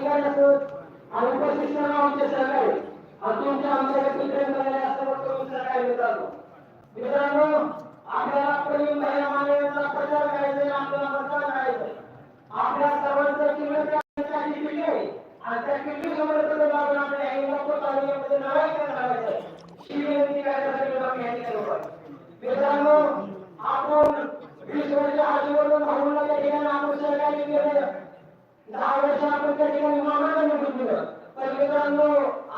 पदाधिकारी असोत आणि उपस्थित सर्व आमचे सहकारी आणि तुमच्या आमच्याकडे प्रेम करणाऱ्या सर्व तरुण सहकारी मित्रांनो. मित्रांनो आपल्याला प्रेम महिला मानवाचा प्रचार करायचा आपल्याला प्रचार करायचा आपल्या सर्वांचं किल्ले त्याची किल्ली आहे आणि त्या किल्ली समोर पुढे जाऊन आपल्या हे नको तालुक्यामध्ये नारायण करायचं आहे. ही विनंती करण्यासाठी आम्ही या ठिकाणी उभा आहे. मित्रांनो आपण वीस वर्ष आजूबाजूला भाऊला त्या ठिकाणी आपण सहकार्य केलं दहा वर्ष आपण त्या ठिकाणी मामाला निवडून दिलं पण मित्रांनो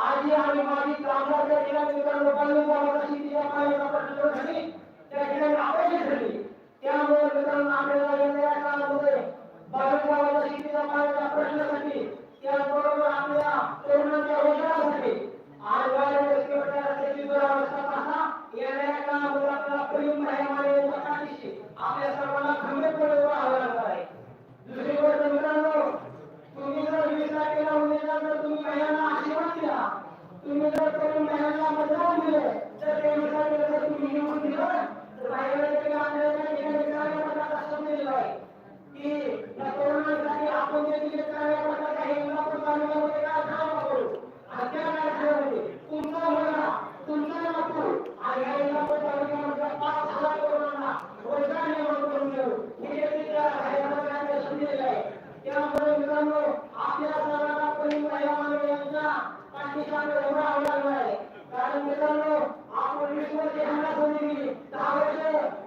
आजी आणि माझी कामगार त्या ठिकाणी मित्रांनो बंद गावाला शेतीच्या पाण्याचा प्रश्न सोडवण्यासाठी त्या ठिकाणी अपेक्षित झाली त्यामुळे मित्रांनो आपल्याला येणाऱ्या काळामध्ये बावीस गावाला शेतीच्या पाण्याच्या प्रश्नासाठी त्याचबरोबर आपल्या तरुणांच्या रोजगारासाठी आणि वाऱ्याच्या रस्त्याची दुरावस्था पाहता येणाऱ्या काळामध्ये आपल्याला प्रेम मायामालेच्या पाठीशी आपल्या सर्वांना खंबीरपणे उभं राहावं लागणार आहे दुसरी गोष्ट मित्रांनो तुम्ही जर वीस तारखेला उमेदवार जर तुम्ही महिलांना आशीर्वाद दिला तुम्ही जर तरुण महिलांना मतदान दिले तर ते नुसार जर तुम्ही निवडून दिलं तर महिलांच्या आपल्याला त्या ठिकाणी कार्यकर्त्याचा संदेश आहे की या तरुणांसाठी आपण जे दिले कार्यकर्ता काही इंदापूर तालुक्यामध्ये काय काम करू आणि त्या कारखान्यामध्ये तुमचा मुलगा तुमचा नातू आणि या इंदापूर तालुक्यामधल्या पाच हजार तरुणांना रोजगार निर्माण करून देऊ हे देखील त्या कार्यकर्त्यांना संदेश आहे त्यामुळे मित्रांनो आपल्या सर्वांना पहिली महिला मानव यांच्या पाठीशी आम्ही उभं आहे कारण मित्रांनो आपण वीस वर्ष ह्यांना संधी दिली. दहा वर्ष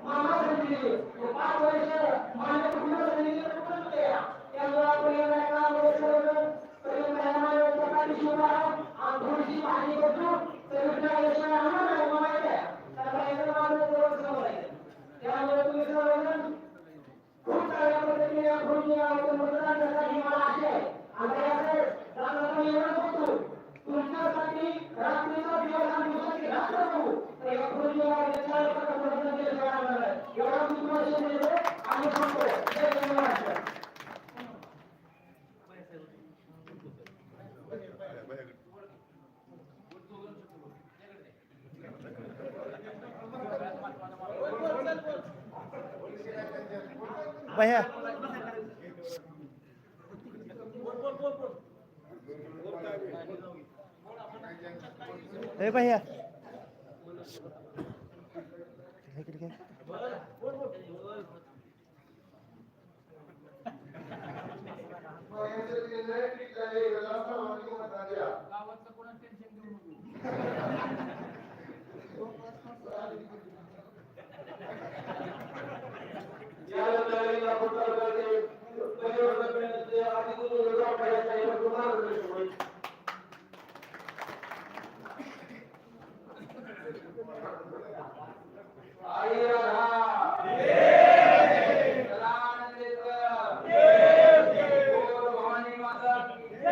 मामा संधी दिली पाच वर्ष मान्य कुटुंब संधी दिली कुठं चुकले त्यामुळे आपण येणाऱ्या काळामध्ये सर्वजण पहिली महिला आणि थोडीशी माहिती बदलू तर विठ्ठलाशिवाय आम्हाला नाही माहिती आहे सगळ्यांचं माझं जवळ समोर आहे त्यामुळे तुम्ही सर्वजण खूप चांगल्या पद्धतीने मतदान करता ही मला आशा आहे आणि त्यासाठी रामदास मी एवढं बोलतो तुमच्यासाठी रात्रीचा दिवस आणि दिवसाची रात्र बघू तर या भूमी गावाच्या चार प्रकार मतदान केलं जाणार आहे एवढा मी तुम्हाला संदेश देतो आणि सांगतो जय जय महाराष्ट्र भैया। ए भैया इकडे घे.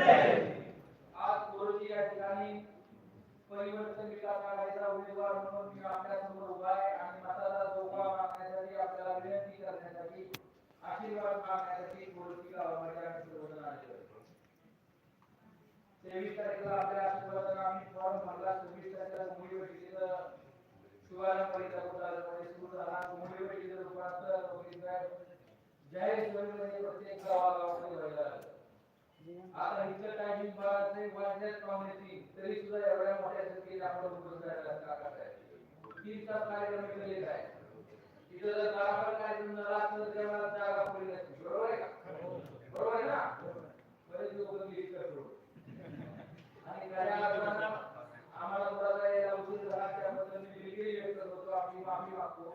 आज गुरुजी या ठिकाणी परिवर्तन विकास आघाडीचा उमेदवार म्हणून मी आपल्यासमोर उभा आहे आणि मताचा धोका मागण्यासाठी आपल्याला विनंती करण्यासाठी आशीर्वाद मागण्यासाठी गुरुजी गावामध्ये आम्ही सर्वजण आलेलो आहे. तेवीस तारखेला आपल्या आशीर्वादाने आम्ही फॉर्म भरला. सव्वीस तारखेला मुली शुभारंभ सुरू झाला. रूपांतर जाहीर प्रत्येक व्हायला आता इथं टायमिंग बघायचं वाजण्यात पाहुणे तरी सुद्धा एवढ्या मोठ्या संख्येने आपण उपयोग करायला लागत आहे तीन तास कार्यक्रम केलेला आहे. इथं जर कार्यक्रम झाला तर जागा पुरी नसती बरोबर आहे का? बरोबर आहे ना बरेच लोक लीड करतो आणि खऱ्या अर्थानं आम्हाला थोडासा उशीर झाला त्याबद्दल दिलगिरी व्यक्त करतो आम्ही माफी मागतो.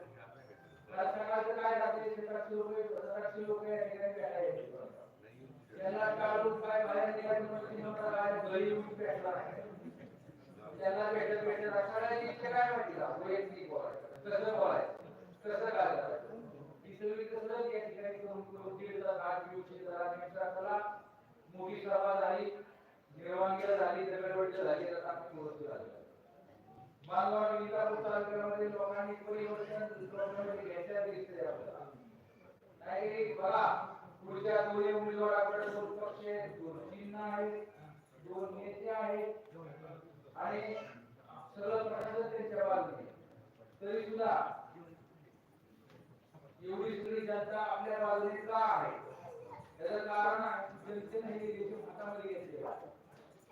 काय रात्री सतराशे रुपये सतराशे रुपये या ठिकाणी भेटायला येते. त्याला काढून काय बाहेर निघायचं म्हणजे नंतर बाहेर घरी येऊन भेटला नाही. त्याला भेटत भेटत असताना इथे काय माहिती का वैयक्तिक बोलायचं कसं बोलायचं कसं काय करायचं ही सगळी कसरत या ठिकाणी करून करून दीड तास आठ दिवशी जरा निमिषाला मोठी सभा झाली निर्वांगीला झाली दगडवडच्या झाली आता आपण वस्तू झाली विकास तालुक्यामध्ये लोकांनी परिवर्तन लोकांमध्ये घ्यायच्या दिसते नाही बघा पुढच्या दोन्ही उमेदवाराकडे दोन पक्ष दोन चिन्ह आहेत दोन नेते आहेत. आणि सगळं प्रशासन त्यांच्या बाजूने तरी सुद्धा एवढी सगळी जनता आपल्या बाजूने का आहे? त्याचं कारण जनतेने हे इलेक्शन हातामध्ये घेतले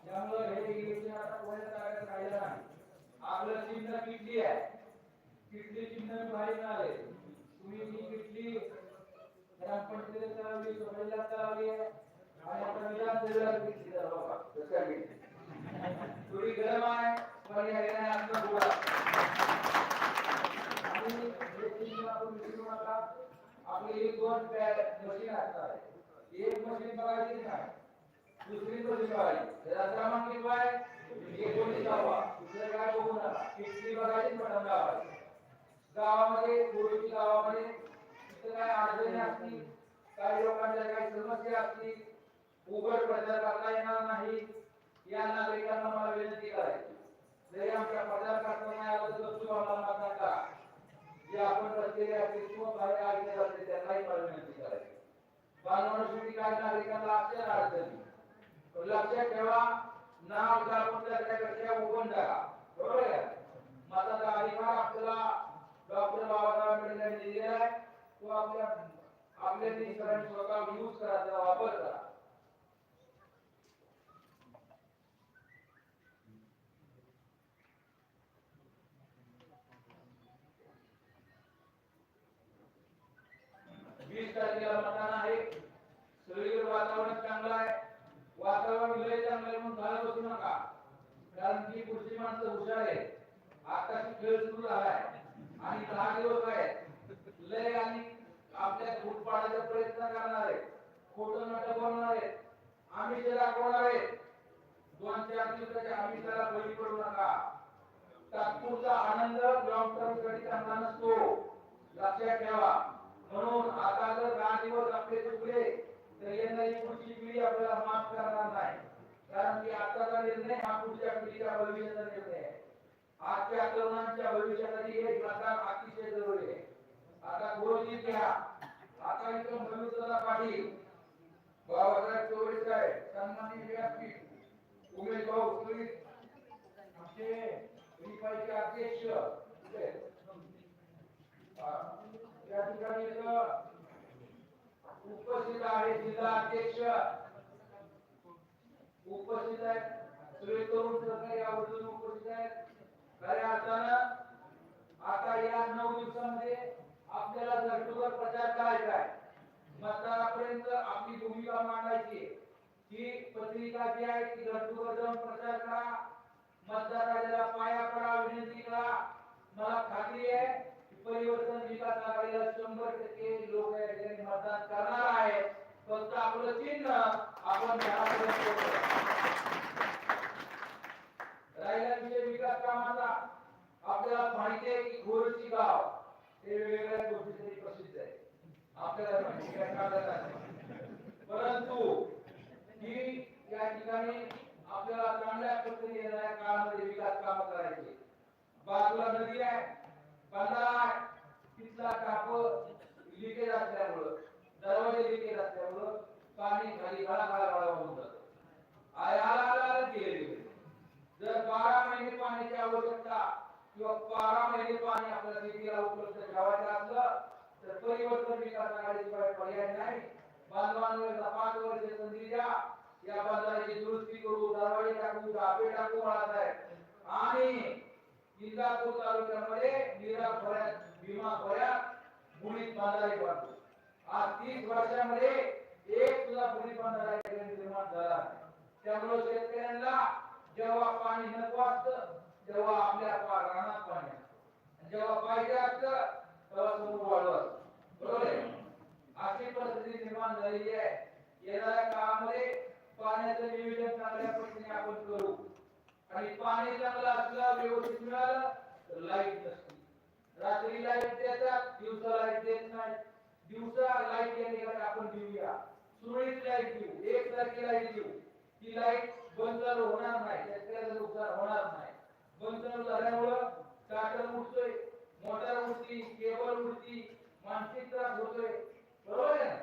त्यामुळे हे इलेक्शन आता कोणाच्या ताब्यात राहिलं नाही? आपलं चिन्ह किटली आहे किटली चिन्ह बाहेर आले तुम्ही ही किटली ग्रामपंचायतीला सोसायटीला चालवली आहे आणि आपण विधानसभेला किटली चालवा कसं आहे थोडी गरम आहे पण या येण्या आतनं गोळा आणि हे चिन्ह आपण विसरू नका आपली एक दोन मशीन असणार एक मशीन बघायची नाही दुसरी मशीन बघायची त्याचा क्रमांक किती आहे एकोणीसावा दुसरं काय बघू नका. तिसरी बघायची पण गावाची गावामध्ये पूर्वीच्या गावामध्ये तिथं काय अडचणी असतील? काही लोकांच्या काही समस्या असतील? उघड प्रचार करता येणार नाही. या नागरिकांना मला विनंती करायची जरी आमच्या प्रचार करता नाही आलं तर तू आम्हाला मतदान करा जे आपण रस्ते असतील किंवा बाहेर आलेले असतील त्यांनाही मला विनंती करायची बालमनुष्यटी काय नागरिकांना असेल अडचणी लक्षात ठेवा नाव दाबून त्याच्यापेक्षा उभून टाका बरोबर आहे मताचा अधिकार आपल्याला डॉक्टर बाबासाहेब आंबेडकर दिलेला आहे. तो आपल्या आपल्या सरांनी स्वतः यूज करा त्याचा वापर करा वीस तारखेला मतदान आहे सगळीकडे वातावरण चांगलं आहे वातावरण लय चांगलं आहे म्हणून घरात बसू नका कारण की पुढची माणसं हुशार आहे आताची खेळ सुरू झालाय आणि दहा दिवस आहे लय आणि आपल्या फूट पाडायचा प्रयत्न करणार आहे खोटं नाटक बनवणार आहे आम्ही ते दाखवणार आहे दोन चार दिवसाच्या आमिषाला बळी पडू नका तुमचा आनंद लॉंग टर्मसाठी चांगला नसतो लक्षात ठेवा. म्हणून आता जर दहा दिवस आपले चुकले तर येणारी पुढची पिढी आपल्याला माफ करणार नाही. कारण की आताचा निर्णय हा पुढच्या पिढीचा भविष्याचा निर्णय आहे. आजच्या तरुणांच्या भविष्यासाठी हे प्रकार अतिशय जरुरी आहे. आता गोष्टी घ्या. आता इथं भविष्याला पाटील बाबासाहेब चोवीस साहेब सन्मानित व्यासपीठ. उमेश भाऊ सुनील आमचे अध्यक्ष. या ठिकाणी उपस्थित आहे जिल्हा अध्यक्ष. उपस्थित आहेत. सुरेश तरुण सरकार या आवर्जून उपस्थित आहेत. खऱ्या अर्थानं आता या नऊ दिवसामध्ये आपल्याला घरटुघर प्रचार करायचा आहे. मतदारापर्यंत आपली भूमिका मांडायची आहे. ही पत्रिका जी आहे ती घरटुघर जाऊन प्रचार करा. मतदाराला पाया पडा विनंती करा मला खात्री आहे परिवर्तन विकास आघाडीला शंभर टक्के लोक या ठिकाणी मतदान करणार आहे फक्त आपलं चिन्ह आपण राहिला विषय विकास कामाचा. आपल्याला माहिती आहे की घोरची गाव हे वेगवेगळ्या गोष्टीसाठी प्रसिद्ध आहे. आपल्याला माहिती आहे. परंतु ही या ठिकाणी आपल्याला चांगल्या पद्धतीने येणाऱ्या काळामध्ये विकास काम करायचे. बाजूला नदी आहे बंधारा तिथला टाप लिकेज असल्यामुळं दरवाजे लिकेज असल्यामुळं पाणी खाली गळा गळा गळा होऊन जातं. आय आला जर बारा महिने पाण्याची आवश्यकता किंवा बारा महिने पाणी आपल्या शेतीला उपलब्ध ठेवायचं असलं तर परिवर्तन विकास आघाडीशिवाय पर्याय नाही. बांधवांवर पाच वर्ष संधी द्या. या बाजाराची दुरुस्ती करू दरवाजे टाकू डाबे टाकू म्हणत आहे. आणि इंदापूर तालुक्यामध्ये निरा खोऱ्यात भीमा खोऱ्यात बुडीत बांधारी बांधतो आज तीस वर्षामध्ये एक सुद्धा बुडीत बांधारा निर्माण झाला त्यामुळे शेतकऱ्यांना जेव्हा पाणी नको असतं तेव्हा आपल्या रानात पाणी असतं. जेव्हा पाहिजे असतं तेव्हा समोर वाढवत बरोबर आहे? अशी परिस्थिती निर्माण झालेली आहे. येणाऱ्या काळामध्ये पाण्याचं नियोजन चांगल्या पद्धतीने आपण करू. आणि पाणी चांगलं असलं व्यवस्थित मिळालं तर लाइट नसते. रात्री लाइट देतात दिवसा लाइट देत नाही. दिवसा लाइट या ठिकाणी आपण देऊया. सुरळीत लाइट देऊ. एक तारखे लाइट देऊ. ती लाइट बंद चालू होणार नाही. शेतकऱ्याचं नुकसान होणार नाही. बंद चालू झाल्यामुळं स्टार्टर उठतोय मोटर उठती केबल उडती मानसिक त्रास होतोय. बरोबर आहे ना?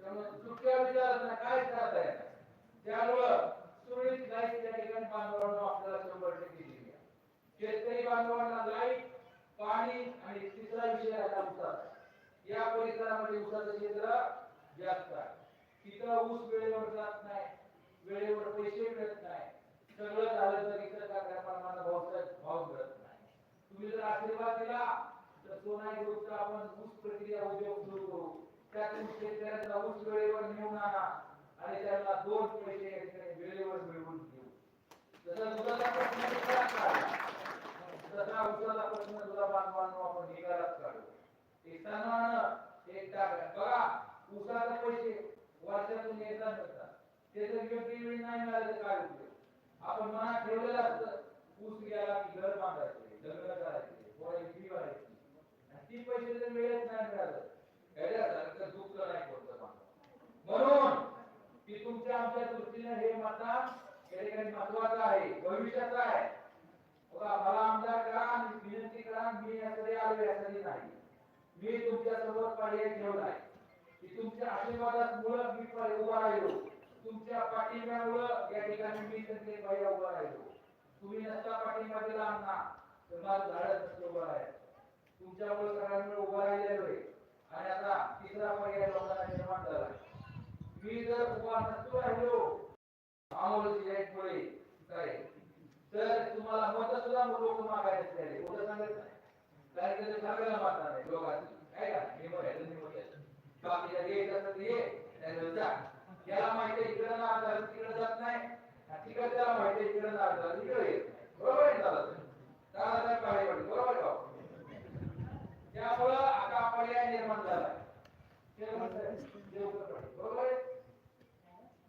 त्यामुळे चुक्या विचारात ना काय त्रास आहे त्यामुळं सुरळीत लाइट त्या ठिकाणी बांधवांना आपल्याला शंभर टक्के दिली शेतकरी बांधवांना लाइट पाणी आणि तिसरा विषय आहे ऊसाचा. या परिसरामध्ये ऊसाचं क्षेत्र जास्त आहे. तिथं ऊस वेळेवर जात नाही वेळेवर पैसे मिळत नाही. सगळं झालं तर इतर काय प्रमाणात भाव भाव मिळत नाही. तुम्ही जर आशीर्वाद दिला तर सोनाई ग्रुपचा आपण ऊस प्रक्रिया उद्योग सुरू करू. त्यातून शेतकऱ्यांचा ऊस वेळेवर नेऊन आणा आणि त्यांना दोन पैसे वेळेवर मिळवून देऊ जसं दुधाचा प्रश्न तसा उसाचा प्रश्न बांधवांनो आपण निकालात काढू. एक सन्मान एक टाका. बघा पैसे वर्षातून येतात ते जर योग्य वेळी नाही मिळालं तर काय उपयोग आपण मनात ठेवलेलं असतं ऊस गेला की घर बांधायचे लग्न करायचे पोराची फी भरायची आणि ती पैसे जर वेळेत नाही मिळालं याच्यासारखं दुःख नाही कोणतं माणूस. म्हणून की तुमच्या आमच्या दृष्टीने हे मतदान या ठिकाणी महत्वाचं आहे भविष्याचं आहे बघा मला आमदार करा आणि विनंती करा मी याकडे आलो यासाठी नाही मी तुमच्या समोर ठेवलाय की तुमच्या आशीर्वादामुळं मी पर्याय उभा राहिलो. तुमच्या पाठिंब्यामुळं या ठिकाणी मी संजय भाई उभा राहिलो. तुम्ही नसता पाठिंबा दिला आमना तर माझं झाडच नसतं उभं राहायचं तुमच्यामुळे सगळ्यांमुळे उभा राहिलेलो आहे. आणि आता तिसरा पर्याय लोकांना निर्माण झाला मी जर उभा नसतो राहिलो अमोलची एक पुढे काय तर तुम्हाला मत सुद्धा लोक मागायला तयार आहे. सांगत नाही. कारण की ते सांगायला मागणार आहे. लोकांची का आहे आहे. येत ये जा. याला माहिती आहे इकडे ना आता तिकडे जात नाही. तिकडे त्याला माहिती आहे इकडे ना झालं तिकडे येत बरोबर आहे दादा? दादा काळे बरोबर का? त्यामुळं आता पर्याय निर्माण झाला. बरोबर आहे?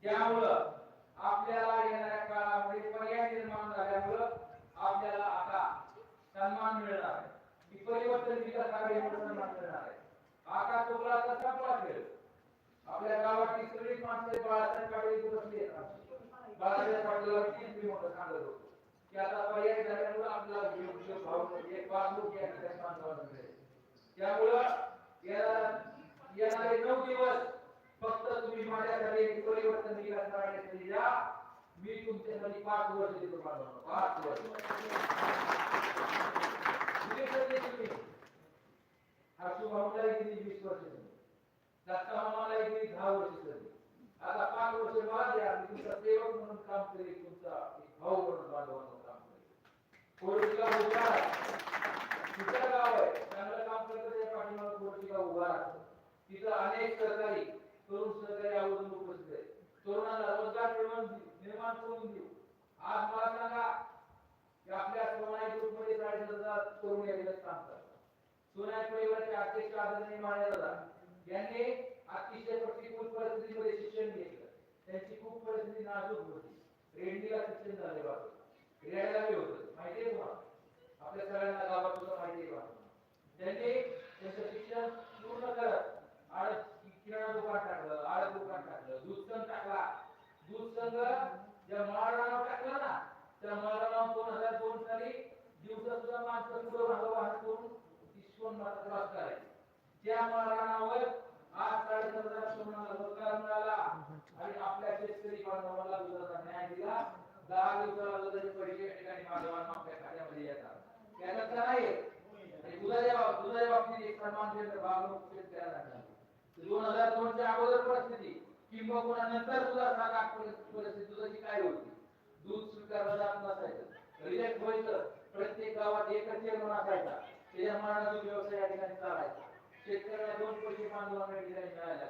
त्यामुळं आपल्याला येणाऱ्या काळामध्ये पर्याय निर्माण झाल्यामुळं आपल्याला आता सन्मान मिळणार आहे. परिवर्तन विकास आघाडी म्हणून मिळणार आहे आता चुकला आता संपला खेळ. आपल्या गावातली सगळी माणसं बाळासाहेब पाटील बसली आहेत बाळासाहेब पाटीलला मी म्हणून सांगत होतो. की आता पर्याय झाल्यामुळे आपला घेऊन एक पासबुक या ठिकाणी माणसाला मिळेल त्यामुळं येणारे नऊ दिवस फक्त तुम्ही माझ्यासाठी परिवर्तन विकास करण्यासाठी या मी तुमच्यासाठी पाच वर्ष देतो पाच वर्ष. तुम्ही गेली वीस वर्ष दत्ता मामाला गेली दहा वर्ष आता पाच वर्ष बाद या तुमचा सेवक म्हणून काम करेल तुमचा एक भाऊ म्हणून काम करेल उभा तिथं गाव आहे चांगलं काम करतं त्या पाठीमागे कोरोचीला उभा राहतो तिथं अनेक सहकारी तरुण सहकारी आवडून उपस्थित आहेत तरुणांना रोजगार निर्माण निर्माण करून देऊ आज मला सांगा की आपल्या सोनाई ग्रुपमध्ये साडेसात हजार तरुण या ठिकाणी काम करतात सोनाई परिवाराचे अध्यक्ष आदरणीय माने यांनी अतिशय प्रतिकूल परिस्थितीमध्ये शिक्षण घेतलं. त्यांची खूप परिस्थिती नाजूक होती. रेड्डीला शिक्षण झाले बाबा. रेड्याला बी होतं. माहितीये तुम्हाला? आपल्या सगळ्यांना गावात सुद्धा माहितीये आहे त्यांनी त्यांचं शिक्षण पूर्ण करत आड किराणा दुकान टाकलं आड दुकान टाकलं दूध संघ टाकला. दूध संघ ज्या माळरानावर टाकला ना त्या माळरानावर दोन हजार दोन साली दिवसा सुद्धा माणसं पुढं मागं वाहन करून इस्कोन त्रास करायचे त्या माळरानावर आज साडेसात हजार सोनाला रोजगार मिळाला आणि आपल्या शेतकरी बांधवांना दुधाचा न्याय दिला. दहा दिवसाला पैसे या ठिकाणी बांधवांना आपल्या खात्यामध्ये येतात. त्याच्यात नाही दुधाच्या दुधाच्या बाबतीत एक सन्मान केंद्र भागवत शेतकऱ्याला दोन हजार दोनच्या अगोदर परिस्थिती किंबहुना नंतर दुधा सात आठ परिस्थिती दुधाची काय होती? दूध स्वीकारला जात नसायचं. रिजेक्ट व्हायचं. प्रत्येक गावात एकच चेअरमन असायचा. त्याच्या मनाला दूध व्यवसाय या ठिकाणी चालायचा शेतकऱ्याला दोन पैसे बांधवांना या ठिकाणी मिळायला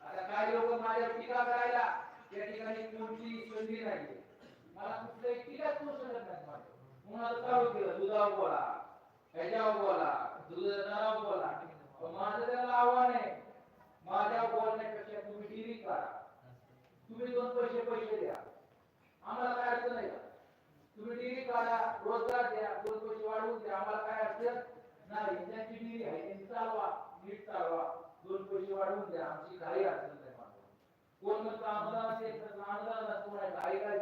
आता काही लोक माझ्या टीका करायला या ठिकाणी कोणती संधी नाही मला कुठलंही टीकाच करू शकत नाही माझ्यावर. म्हणून आता चालू केलं दुधावर बोला ह्याच्यावर बोला दुधावर बोला. पण माझं त्याला आव्हान आहे माझ्या बोलण्यापेक्षा तुम्ही डिग्री करा तुम्ही दोन पैसे पैसे द्या आम्हाला काय अडचण नाही का? तुम्ही डिग्री काढा रोजगार द्या दोन पैसे वाढवून द्या आम्हाला काय अडचण नाही ज्यांची डिग्री आहे त्यांनी चालवा नीट चालवा दोन पैसे वाढवून द्या. आमची काही अडचण नाही कोण म्हणतो आम्हाला असेल तर अनुदान नसतो नाही काही काय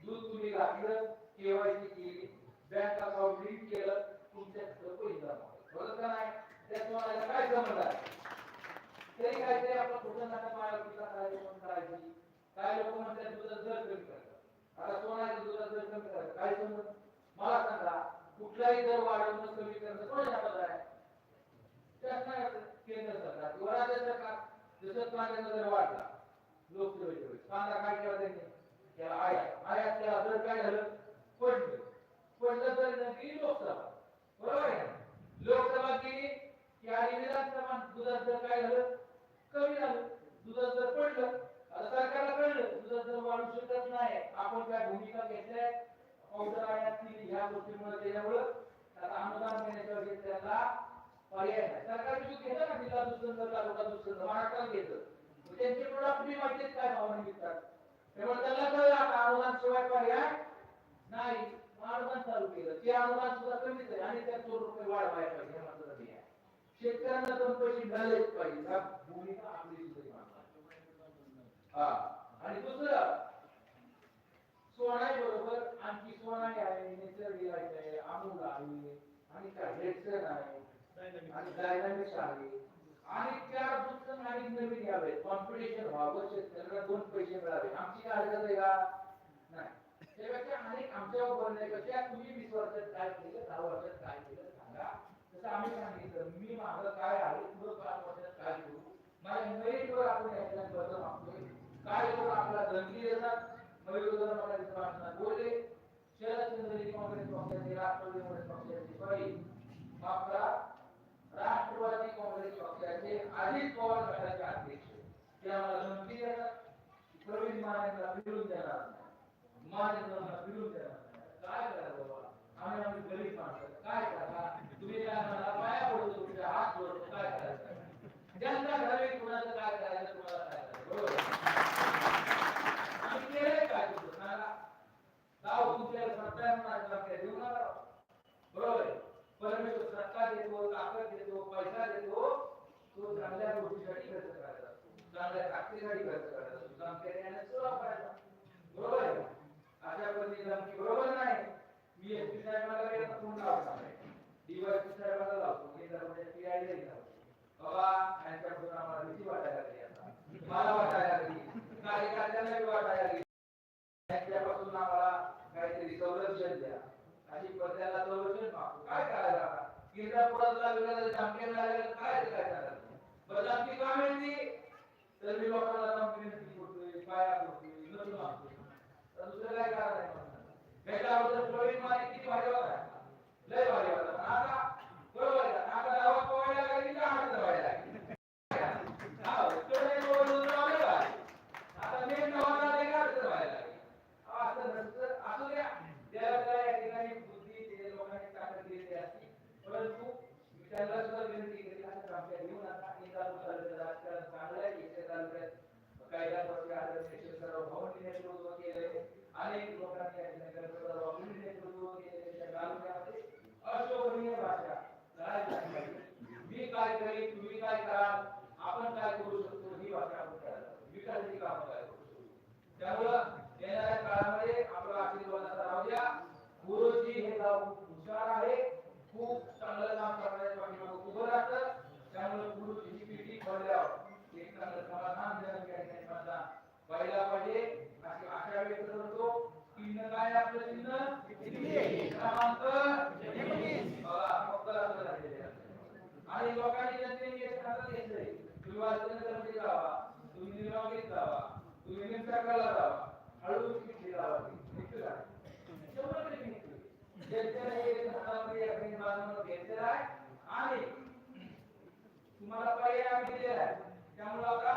दूध तुम्ही घातलं केवायसी केली. बँक अकाउंट लिंक केलं तुमच्या पैसे जमा बरोबर का नाही? त्या तुम्हाला काय संबंध आहे? तरी काय तरी आपलं कुठं नाटक माया पिता करायची म्हणून करायची? काय लोक म्हणतात दुधाचा दर कमी करतात आता कोणाच्या दुधाचा दर कमी करतात काय समज मला सांगा कुठलाही दर वाढवणं कमी करणं कोणाच्या हातात आहे शासनाचं केंद्र सरकार किंवा राज्य सरकार जसं पाण्याचा दर वाढला. लोकसभेच्या वेळेस कांदा काय केला त्यांनी? त्याला आयात. आयात केला तर काय झालं? पडलं. पडलं तर नक्की लोकसभा. बरोबर आहे लोकसभा केली की आणि विधानसभा. दुधाचं दर काय झालं? कमी झालं. दुधाचं दर पडलं आता सरकारला कळलं दुधाचं दर वाढू शकत नाही. आपण काय भूमिका घेतल्या? औषध आयात केली. ह्या गोष्टीमुळे त्याच्यामुळं आता अनुदान घेण्याच्या त्याला पर्याय सरकार विकत घेतं ना जिल्हा दुसरं तालुका दुसरं महाराष्ट्रात घेतं? त्यांचे प्रोडक्ट मी माहितीच काय भावाने विकतात त्यामुळे त्यांना कळलं आता अनुदान शिवाय पर्याय नाही. अनुदान चालू केलं. ते अनुदान सुद्धा कमीच आहे आणि त्यात दोन रुपये वाढवायला पाहिजे हे मात्र नाही आहे. शेतकऱ्यांना दोन पैसे मिळालेच पाहिजे. हा भूमिका आपली हा. आणि दुसरं सोनाई बरोबर आणखी सोनाई आहे नेचर डिलाइट आहे अमूल आहे आणि काय? हेक्सन आहे. आणि डायनामिक्स आहे आणि त्या दुसरं आणि नवीन यावे. कॉम्पिटिशन व्हावं. शेतकऱ्यांना दोन पैसे मिळावे. आमची काय हरकत आहे का? नाही. त्यापेक्षा अनेक आमच्यावर बोलण्यापेक्षा तुम्ही वीस वर्षात काय केलं? दहा वर्षात काय केलं? सांगा. जसं आम्ही सांगितलं मी माझं काय आहे? पुढं पाच वर्षात काय करू? माझ्या मेरिटवर आपण याच्या कर्ज मागतोय. काय करू आपला धनगी देतात मयूरधन वगैरे प्रार्थना बोलले. शरदचंद्र काँग्रेस पक्षाचे राष्ट्रवादी काँग्रेस पक्षाचे सॉरी माफ करा राष्ट्रवादी काँग्रेस पक्षाचे अजित पवार गटाचे अध्यक्ष. ते आम्हाला धमकी देणार प्रवीण मानेला फिरून देणार नाही. मानेला फिरून देणार नाही. काय करायचं बाबा? आम्ही आम्ही गरीब माणसं. काय करा? तुम्ही काय म्हणा पाया पडतो तुमच्या हात जोडतो काय करायचं? त्यांना घरावी कुणाचं काय करायचं? तुम्हाला काय करायचं? बरोबर आम्ही केलंय काय तुमचं सांगा गाव तुमच्या सत्ता म्हणा देऊ नका बरोबर आहे परमेश्वर सत्ता देतो ताकद देतो पैसा देतो तो चांगल्या गोष्टीसाठी खर्च करायचा चांगल्या ताकदीसाठी खर्च करायचा असतो. चांगल्या ज्ञानात करायचा बरोबर आहे अशा पद्धतीने आमची बरोबर नाही. मी एस पी साहेबांना वेळेला फोन लावणार आहे डीवायसी साहेबांना लावतो. मी जर म्हणजे पी आय लावतो. बाबा यांच्याकडून आम्हाला भीती वाटायला लागली आता. मला वाटायला लागली. कार्यकर्त्यांना वाटायला लागली. त्यांच्यापासून आम्हाला काहीतरी संरक्षण द्या अशी पत्याला संरक्षण मागतो काय करायला आता? इंद्रापुरातला वेगळा धमकी लागला काय काय करायचं बरं आमची का मिळते? तर मी लोकांना धमकी विनंती करतोय पाया करतोय नसून मागतोय तर दुसरं काय करायचं त्याच्या अगोदर प्रवीण माने किती भारी होता लय भारी होता पण आता बरोबर आहे का? आता गावात पोहायला लागली का हात धवायला लागली हा, थोडे बोलून राहिले का? आता मी गावाला आले का हात धवायला लागली असं नसतं असू द्या त्याला काय या ठिकाणी बुद्धी ते लोकांनी ताकद दिलेली असते परंतु मी त्यांना सुद्धा विनंती केली असं आमच्या घेऊ नका इंदापूर तालुक्यात राजकारण चांगलं आहे इथे तालुक्यात कैलास वर्षी आदरणीय शेषराव भाऊंनी नेतृत्व केले अनेक लोकांनी या ठिकाणी गणपतराव बाबूंनी नेतृत्व केले त्या तालुक्यामध्ये अशोभनीय भाषा करायला पाहिजे. मी काय करीन तुम्ही काय कराल आपण काय करू शकतो ही भाषा आपण करायला पाहिजे. विकासाची कामं काय करू शकतो त्यामुळं येणाऱ्या काळामध्ये आपला आशीर्वादाचा राहू द्या गुरुजी हे गाव खूप हुशार आहे खूप चांगलं काम करण्याच्या पाठीमागे उभं राहतं त्यामुळे गुरुजी ही पिढी पडल्यावर एक चांगलं समाधान देणं या ठिकाणी मतदान व्हायला पाहिजे अशी आशा व्यक्त करतो चिन्ह काय आहे आपलं चिन्ह क्रमांक एकवीस. बघा, फक्त असं झालेलं आहे. आणि लोकांनी जनतेने एक हातात घेतलंय तुम्ही वाचनालयामध्ये जावा तुम्ही निलंगेत जावा तुम्ही निमसाकाला जावा हळू पिठी जावा निघतो का? शंभर टक्के निघतो. जनतेने एक हातामध्ये या काही बाजूने घेतलेला आहे आणि तुम्हाला पर्याय आम्ही दिलेला आहे त्यामुळे आता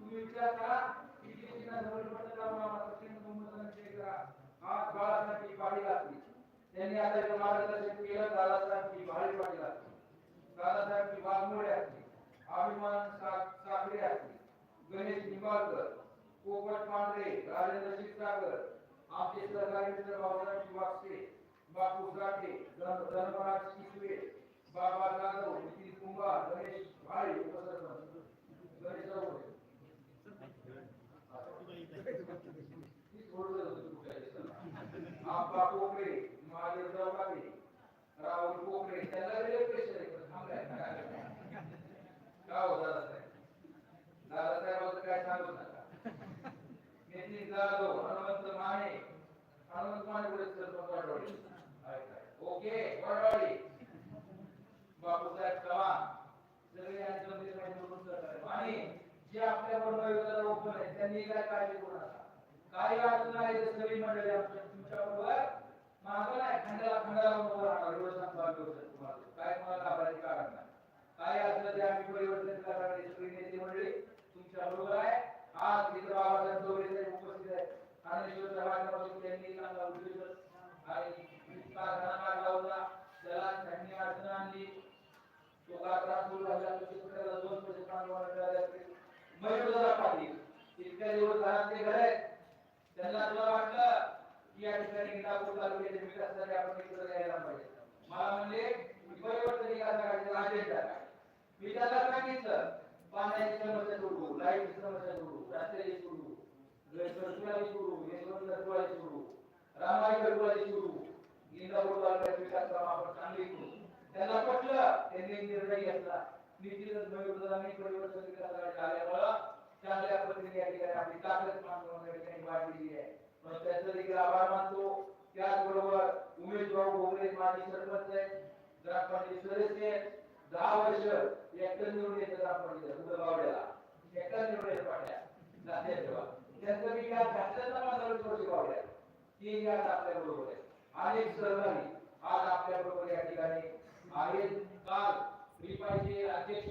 तुम्ही विचार करा किती चिन्ह जवळ पडतं का आम्हाला प्रचंड बहुमताने विजय करा आज बाळासाहेब पाडी लागली त्यांनी आता जे मार्गदर्शन केलं दादासाहेब पाटील असतील दादासाहेब वाघमोडे असतील अभिमान साखरे असतील गणेश निंबाळकर पोपट पांढरे राजेंद्र शिरसागर आमचे सहकारी मित्र बाबासाहेब वागसे बापू साठे धनपराज किसवे बाबा जाधव नितीन कुंभार गणेश भाळे उपसरपंच गणेश राऊत. बापू ओकरे राहुल कोकरे त्याला वेगळे प्रेशर आहे. थांबलाय काय हो दादासाहेब दादासाहेबांचं काय सांगू नका. नितीन जाधव हनुमंत माने. हनुमंत माने पुढे सरपंच ओके बापूसाहेब चव्हाण. सगळे जे आपल्या बरोबर ओपन आहे त्यांनी काय काळजी करू नका. काही अडचण आहे तर सगळी मंडळी तुमच्या बरोबर नाही खंडाला खंडाला राहणार एवढं सांगतो तुम्हाला काय तुम्हाला घाबरायची कारण नाही. काय असलं ते आम्ही परिवर्तन करणारे सगळी नेते मंडळी तुमच्या बरोबर आहे. आज बाबासाहेब उपस्थित आहेत. ज्ञानेश्वर त्यांनी चांगला उद्योजक आणि कारखाना त्याला त्यांनी अडचण आणली. तो कारखाना सुरू झाला. शेतकऱ्याला दोन पैसे पाणी मिळाले पाटील इतक्या दिवस घरात ते घर आहेत. त्यांना तुला वाटलं? या ठिकाणी इंदापूर तालुक्याच्या विकासासाठी आपण इकडे यायला पाहिजे. मला म्हणले परिवर्तन विकासाचा अजेंडा मी त्याला सांगितलं पाण्याची समस्या सोडू लाईटची समस्या सोडू रस्त्याची सोडू घरकुलाची सोडू यशवंत सोडू रामाई घरकुलाची सोडू. इंदापूर तालुक्यात विकास काम आपण चांगले करू. त्यांना पटलं त्यांनी निर्णय घेतला. निश्चितच परिवर्तन विकासाकडे आल्यामुळं चांगल्या पद्धतीने या ठिकाणी आपली ताकद मानून वाढलेली आहे. मग त्याचं देखील आभार मानतो. त्याचबरोबर उमेश भाऊ भोगरे माजी सरपंच आहे ग्रामपंचायत सदस्य दहा वर्ष एकटं निवडून येतं ग्रामपंचायत उद्या गावड्याला निवडून येतं पाट्या लक्षात ठेवा त्यांचं ती यात आपल्या बरोबर आहे अनेक सहकारी आज आपल्या बरोबर या ठिकाणी आहेत. काल रिपाईचे अध्यक्ष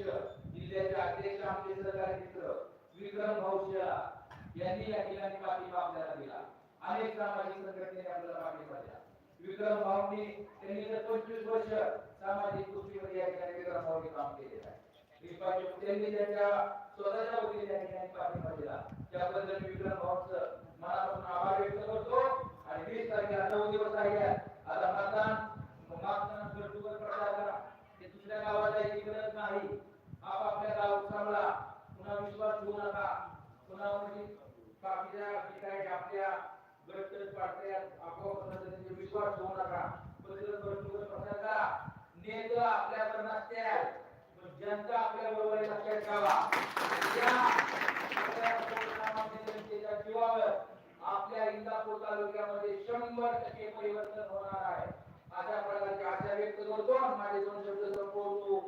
जिल्ह्याचे अध्यक्ष आमचे सहकारी मित्र विक्रम भाऊ यांनी या ठिकाणी पाठिंबा आपल्याला दिला. अनेक सामाजिक संघटनेने आपल्याला मागणी पाहिल्या विक्रम भाऊंनी त्यांनी तर पंचवीस वर्ष सामाजिक गोष्टीमध्ये या ठिकाणी विक्रम भाऊंनी काम केलेलं आहे. त्यांनी त्यांच्या स्वतःच्या वतीने या ठिकाणी पाठिंबा दिला त्याबद्दल विक्रम भाऊंचं मनापासून आभार व्यक्त करतो. आणि वीस तारखेला नऊ दिवस आहे. आता मतदान मतदान गरजूवर प्रचार करा. ते दुसऱ्या गावाला यायची गरज नाही. आपापल्या गाव चांगला. पुन्हा विश्वास ठेवू नका. पुन्हा म्हणजे बाकीच्या जे काही आपल्या गटतट पाडत्यात आपोआप पद्धतीने विश्वास ठेवू नका बदल घरकुल प्रचार करा नेते आपल्यावर नसत्यात पण आपल्या बरोबर लक्षात ठेवा या आपल्या जनतेच्या जीवावर आपल्या इंदापूर तालुक्यामध्ये शंभर टक्के परिवर्तन होणार आहे. अशा प्रकारची आशा व्यक्त करतो माझे दोन शब्द संपवतो.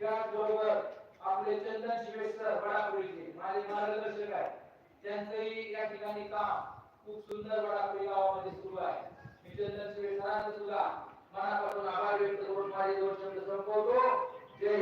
त्याचबरोबर आपले चंदन शिवेश्वर बडापुरीचे माझे मार्गदर्शक आहे त्यांचंही या ठिकाणी काम खूप सुंदर बडापुरी गावामध्ये सुरू आहे. मी चंदन शिवेश्वरांचं सुद्धा मनापासून आभार व्यक्त करून माझे दोन शब्द संपवतो.